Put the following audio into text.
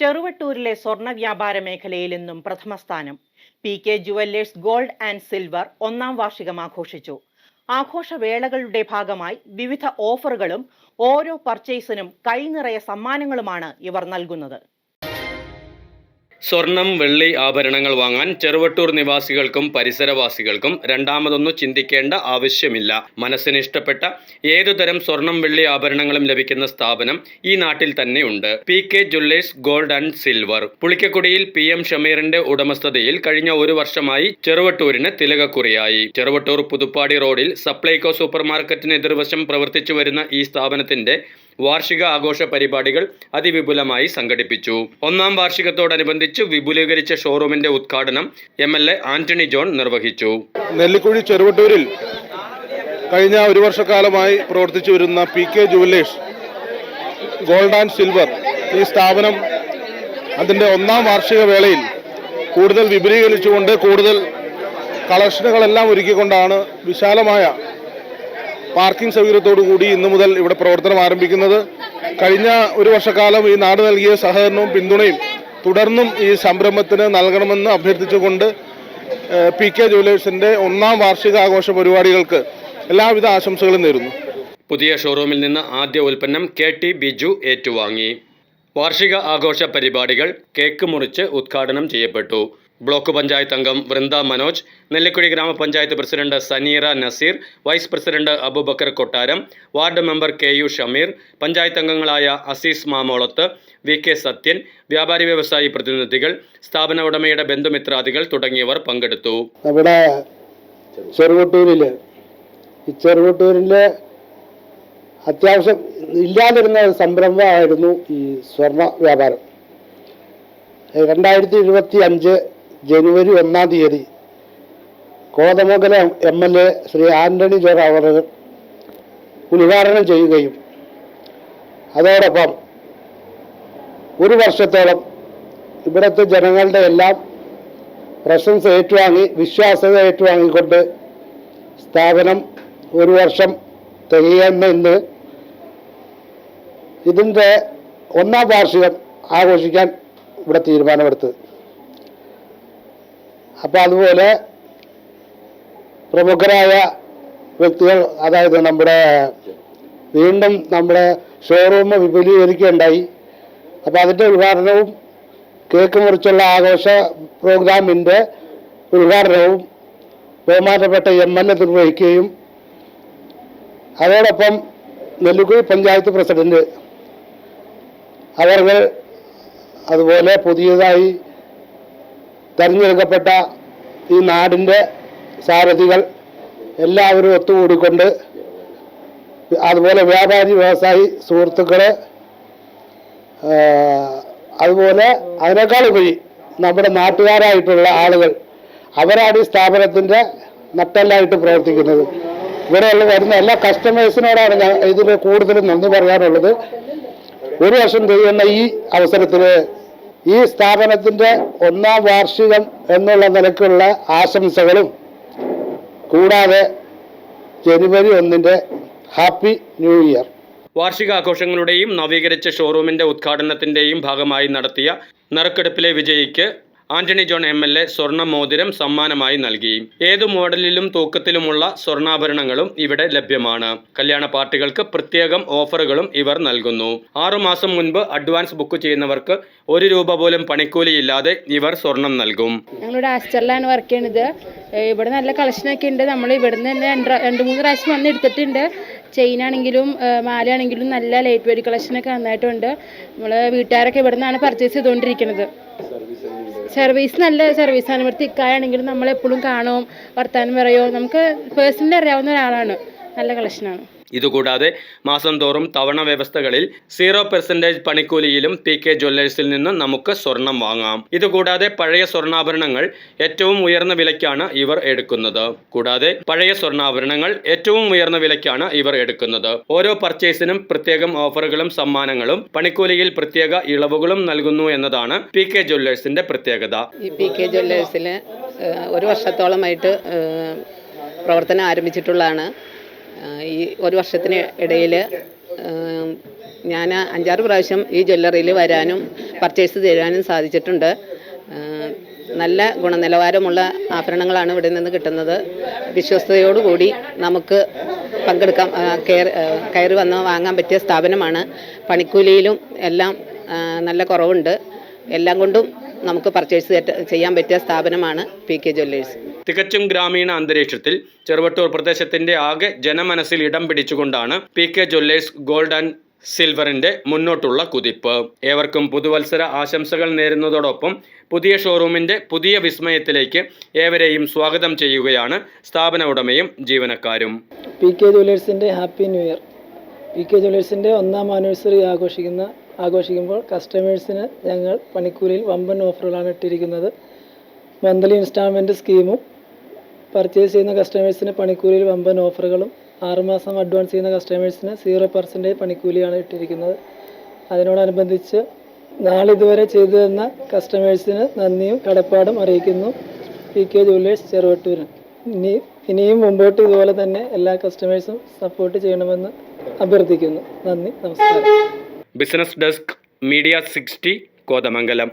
ചെറുവട്ടൂരിലെ സ്വർണ വ്യാപാര മേഖലയിൽ നിന്നും പ്രഥമ സ്ഥാനം. P K jewellers gold and silver ഒന്നാം വാർഷികം ആഘോഷിച്ചു. ആഘോഷവേളകളുടെ ഭാഗമായി വിവിധ ഓഫറുകളും ഓരോ പർച്ചേസിനും കൈനിറയ സമ്മാനങ്ങളുമാണ് ഇവർ നൽകുന്നത്. സ്വർണം വെള്ളി ആഭരണങ്ങൾ വാങ്ങാൻ ചെറുവട്ടൂർ നിവാസികൾക്കും പരിസരവാസികൾക്കും രണ്ടാമതൊന്നും ചിന്തിക്കേണ്ട ആവശ്യമില്ല. മനസ്സിന് ഇഷ്ടപ്പെട്ട ഏതുതരം സ്വർണം വെള്ളി ആഭരണങ്ങളും ലഭിക്കുന്ന സ്ഥാപനം ഈ നാട്ടിൽ തന്നെ ഉണ്ട്. P K jewellers gold and silver. പുളിക്കക്കുടിയിൽ P M ഷമീറിന്റെ ഉടമസ്ഥതയിൽ കഴിഞ്ഞ ഒരു വർഷമായി ചെറുവട്ടൂരിന് തിലകക്കുറിയായി. ചെറുവട്ടൂർ പുതുപ്പാടി റോഡിൽ സപ്ലൈകോ സൂപ്പർ മാർക്കറ്റിന് എതിർവശം പ്രവർത്തിച്ചു വരുന്ന ഈ സ്ഥാപനത്തിന്റെ വാർഷിക ആഘോഷ പരിപാടികൾ അതിവിപുലമായി സംഘടിപ്പിച്ചു. ഒന്നാം വാർഷികത്തോടനുബന്ധിച്ച് വിപുലീകരിച്ച ഷോറൂമിന്റെ ഉദ്ഘാടനം M L A Antony John നിർവഹിച്ചു. നെല്ലിക്കുഴി ചെറുവട്ടൂരിൽ കഴിഞ്ഞ ഒരു വർഷക്കാലമായി പ്രവർത്തിച്ചു വരുന്ന P K jewellers gold and silver ഈ സ്ഥാപനം അതിന്റെ ഒന്നാം വാർഷിക വേളയിൽ കൂടുതൽ വിപുലീകരിച്ചുകൊണ്ട് കൂടുതൽ കളക്ഷനുകളെല്ലാം ഒരുക്കിക്കൊണ്ടാണ് വിശാലമായ പാർക്കിംഗ് സൗകര്യത്തോടുകൂടി ഇന്നു മുതൽ ഇവിടെ പ്രവർത്തനം ആരംഭിക്കുന്നത്. കഴിഞ്ഞ ഒരു വർഷക്കാലം ഈ നാട് നൽകിയ സഹകരണവും പിന്തുണയും തുടർന്നും ഈ സംരംഭത്തിന് നൽകണമെന്ന് അഭ്യർത്ഥിച്ചുകൊണ്ട് പി കെ ജുവലേഴ്സിന്റെ ഒന്നാം വാർഷിക ആഘോഷ പരിപാടികൾക്ക് എല്ലാവിധ ആശംസകളും നേരുന്നു. പുതിയ ഷോറൂമിൽ നിന്ന് ആദ്യ ഉൽപ്പന്നം കെ ടി ബിജു ഏറ്റുവാങ്ങി. വാർഷിക ആഘോഷ പരിപാടികൾ കേക്ക് മുറിച്ച് ഉദ്ഘാടനം ചെയ്യപ്പെട്ടു. ബ്ലോക്ക് പഞ്ചായത്ത് അംഗം വൃന്ദ മനോജ് നെല്ലിക്കുഴി ഗ്രാമപഞ്ചായത്ത് president Saneera Naseer vice president Abubakar Kottaram ward member K U Shameer panchayat അംഗങ്ങളായ അസീസ് മാമോളത്ത് വി കെ സത്യൻ വ്യാപാരി വ്യവസായി പ്രതിനിധികൾ സ്ഥാപന ഉടമയുടെ ബന്ധുമിത്രാദികൾ തുടങ്ങിയവർ പങ്കെടുത്തു. ഇവിടെ ചെറുവട്ടൂരിൽ ഈ ചെറുവട്ടൂരിൽ അത്യാവശ്യം ഇല്ലാതിരുന്ന സംരംഭമായിരുന്നു ഈ സ്വർണ വ്യാപാരം. രണ്ടായിരത്തി ഇരുപത്തി അഞ്ച് ജനുവരി ഒന്നാം തീയതി Kothamangalam M L A Shri Antony John അവർ ഉദ്ഘാടനം ചെയ്യുകയും അതോടൊപ്പം ഒരു വർഷത്തോളം ഇവിടുത്തെ ജനങ്ങളുടെ എല്ലാം പ്രശംസ ഏറ്റുവാങ്ങി വിശ്വാസ്യത ഏറ്റുവാങ്ങിക്കൊണ്ട് സ്ഥാപനം ഒരു വർഷം തികയുന്നെന്ന് ഇതിന്റെ ഒന്നാം വാർഷികം ആഘോഷിക്കാൻ ഇവിടെ തീരുമാനമെടുത്തത് അപ്പോൾ അതുപോലെ പ്രമുഖരായ വ്യക്തികൾ അതായത് നമ്മുടെ വീണ്ടും നമ്മുടെ ഷോറൂം വിപുലീകരിക്കുകയുണ്ടായി. അപ്പോൾ അതിന്റെ ഉദ്ഘാടനവും കേക്ക് മുറിച്ചുള്ള ആഘോഷ പ്രോഗ്രാമിന്റെ ഉദ്ഘാടനവും ബഹുമാനപ്പെട്ട എം എൽ എ നിർവഹിക്കുകയും അതോടൊപ്പം നെല്ലുകുഴി പഞ്ചായത്ത് പ്രസിഡന്റ് അവർ അതുപോലെ പുതിയതായി തെരഞ്ഞെടുക്കപ്പെട്ട ഈ നാടിന്റെ സാരഥികൾ എല്ലാവരും ഒത്തുകൂടിക്കൊണ്ട് അതുപോലെ വ്യാപാരി വ്യവസായി സുഹൃത്തുക്കൾ അതുപോലെ അതിനേക്കാൾ ഉപരി നമ്മുടെ നാട്ടുകാരായിട്ടുള്ള ആളുകൾ അവരാണ് ഈ സ്ഥാപനത്തിന്റെ നട്ടെല്ലായിട്ട് പ്രവർത്തിക്കുന്നത്. ഇവിടെയുള്ള വരുന്ന എല്ലാ കസ്റ്റമേഴ്സിനോടാണ് ഞാൻ ഇതിൽ കൂടുതൽ നന്ദി പറയാനുള്ളത്. ഒരു വർഷം ചെയ്യുന്ന ഈ അവസരത്തിൽ ഈ സ്ഥാപനത്തിന്റെ ഒന്നാം വാർഷികം എന്നുള്ള നിലക്കുള്ള ആശംസകളും കൂടാതെ ജനുവരി ഒന്നിന്റെ ഹാപ്പി ന്യൂ ഇയർ. വാർഷികാഘോഷങ്ങളുടെയും നവീകരിച്ച ഷോറൂമിന്റെ ഉദ്ഘാടനത്തിന്റെയും ഭാഗമായി നടത്തിയ നറുക്കെടുപ്പിലെ വിജയിക്ക് Antony John M L A സ്വർണ മോതിരം സമ്മാനമായി നൽകി. ഏതു മോഡലിലും തൂക്കത്തിലുമുള്ള സ്വർണാഭരണങ്ങളും ഇവിടെ ലഭ്യമാണ്. കല്യാണ പാർട്ടികൾക്ക് പ്രത്യേകം ഓഫറുകളും ഇവർ നൽകുന്നു. ആറുമാസം മുൻപ് അഡ്വാൻസ് ബുക്ക് ചെയ്യുന്നവർക്ക് ഒരു രൂപ പോലും പണിക്കൂലിയില്ലാതെ ഇവർ സ്വർണം നൽകും. ഞങ്ങളുടെ ആസ്റ്ററിലാണ് വർക്ക് ചെയ്യണത് ഇവിടെ നല്ല കളക്ഷനൊക്കെ ഉണ്ട്. നമ്മൾ ഇവിടുന്ന് തന്നെ രണ്ട് മൂന്ന് പ്രാവശ്യം വന്ന് എടുത്തിട്ടുണ്ട്. ചെയിൻ ആണെങ്കിലും മാലയാണെങ്കിലും നല്ല ലൈറ്റ് വെയിറ്റ് കളക്ഷനൊക്കെ നന്നായിട്ടുണ്ട്. നമ്മൾ വീട്ടുകാരൊക്കെ ഇവിടെ നിന്നാണ് പർച്ചേസ് ചെയ്തുകൊണ്ടിരിക്കുന്നത് സർവീസ് നല്ല സർവീസാണ് ഇവിടുത്തെ ഇക്കായാണെങ്കിലും നമ്മളെപ്പോഴും കാണും വർത്താനം പറയും. നമുക്ക് പേഴ്സണലി അറിയാവുന്ന ഒരാളാണ്. നല്ല കളക്ഷനാണ് ഇതുകൂടാതെ മാസം തോറും തവണ വ്യവസ്ഥകളിൽ സീറോ പെർസെന്റേജ് പണിക്കൂലിയിലും പി കെ ജ്വല്ലേഴ്സിൽ നിന്ന് നമുക്ക് സ്വർണം വാങ്ങാം. ഇതുകൂടാതെ പഴയ സ്വർണാഭരണങ്ങൾ ഏറ്റവും ഉയർന്ന വിലയ്ക്കാണ് ഇവർ എടുക്കുന്നത്. കൂടാതെ പഴയ സ്വർണാഭരണങ്ങൾ ഏറ്റവും ഉയർന്ന വിലയ്ക്കാണ് ഇവർ എടുക്കുന്നത്. ഓരോ പർച്ചേസിനും പ്രത്യേകം ഓഫറുകളും സമ്മാനങ്ങളും പണിക്കൂലിയിൽ പ്രത്യേക ഇളവുകളും നൽകുന്നു എന്നതാണ് പി കെ ജ്വല്ലേഴ്സിന്റെ പ്രത്യേകത. പി കെ ഒരു വർഷത്തോളമായിട്ട് പ്രവർത്തനം ആരംഭിച്ചിട്ടുള്ളതാണ്. ഈ ഒരു വർഷത്തിന് ഇടയിൽ ഞാൻ അഞ്ചാറ് പ്രാവശ്യം ഈ ജ്വല്ലറിയിൽ വരാനും പർച്ചേസ് ചെയ്യാനും സാധിച്ചിട്ടുണ്ട്. നല്ല ഗുണനിലവാരമുള്ള ആഭരണങ്ങളാണ് ഇവിടെ നിന്ന് കിട്ടുന്നത്. വിശ്വസ്തയോടുകൂടി നമുക്ക് പങ്കെടുക്കാം. ആ, കയറി കയറി വന്ന് വാങ്ങാൻ പറ്റിയ സ്ഥാപനമാണ്. പണിക്കൂലിയിലും എല്ലാം നല്ല കുറവുണ്ട്. എല്ലാം കൊണ്ടും നമുക്ക് പർച്ചേസ് ചെയ്യാൻ പറ്റിയ സ്ഥാപനമാണ് പി കെ ജ്വല്ലേഴ്സ് തികച്ചും ഗ്രാമീണ അന്തരീക്ഷത്തിൽ ചെറുവട്ടൂർ പ്രദേശത്തിന്റെ ആകെ ജനമനസ്സിൽ ഇടം പിടിച്ചുകൊണ്ടാണ് P K jewellers gold and സിൽവറിന്റെ മുന്നോട്ടുള്ള കുതിപ്പ്. ഏവർക്കും പുതുവത്സര ആശംസകൾ നേരുന്നതോടൊപ്പം പുതിയ ഷോറൂമിന്റെ പുതിയ വിസ്മയത്തിലേക്ക് ഏവരെയും സ്വാഗതം ചെയ്യുകയാണ് സ്ഥാപന ഉടമയും ജീവനക്കാരും. P K ജ്വല്ലേഴ്സിന്റെ happy new year. P K ജ്വല്ലേഴ്സിന്റെ ഒന്നാം ആനിവേഴ്സറി ആഘോഷിക്കുന്ന ആഘോഷിക്കുമ്പോൾ കസ്റ്റമേഴ്സിന് ഞങ്ങൾ പണിക്കൂലിയിൽ വമ്പൻ ഓഫറുകളാണ് ഇട്ടിരിക്കുന്നത്. മന്ത്ലി ഇൻസ്റ്റാൾമെന്റ് സ്കീമും പർച്ചേസ് ചെയ്യുന്ന കസ്റ്റമേഴ്സിന് പണിക്കൂലിയിൽ വമ്പൻ ഓഫറുകളും ആറുമാസം അഡ്വാൻസ് ചെയ്യുന്ന കസ്റ്റമേഴ്സിന് സീറോ പെർസെന്റേജ് പണിക്കൂലിയാണ് ഇട്ടിരിക്കുന്നത്. അതിനോടനുബന്ധിച്ച് നാളിതുവരെ ചെയ്തു തന്ന കസ്റ്റമേഴ്സിന് നന്ദിയും കടപ്പാടും അറിയിക്കുന്നു. പി കെ ജുവല്ലേഴ്സ് ചെറുവട്ടൂരിന് ഇനി ഇനിയും മുമ്പോട്ട് ഇതുപോലെ തന്നെ എല്ലാ കസ്റ്റമേഴ്സും സപ്പോർട്ട് ചെയ്യണമെന്ന് അഭ്യർത്ഥിക്കുന്നു. നന്ദി നമസ്കാരം. Business desk media sixty Kothamangalam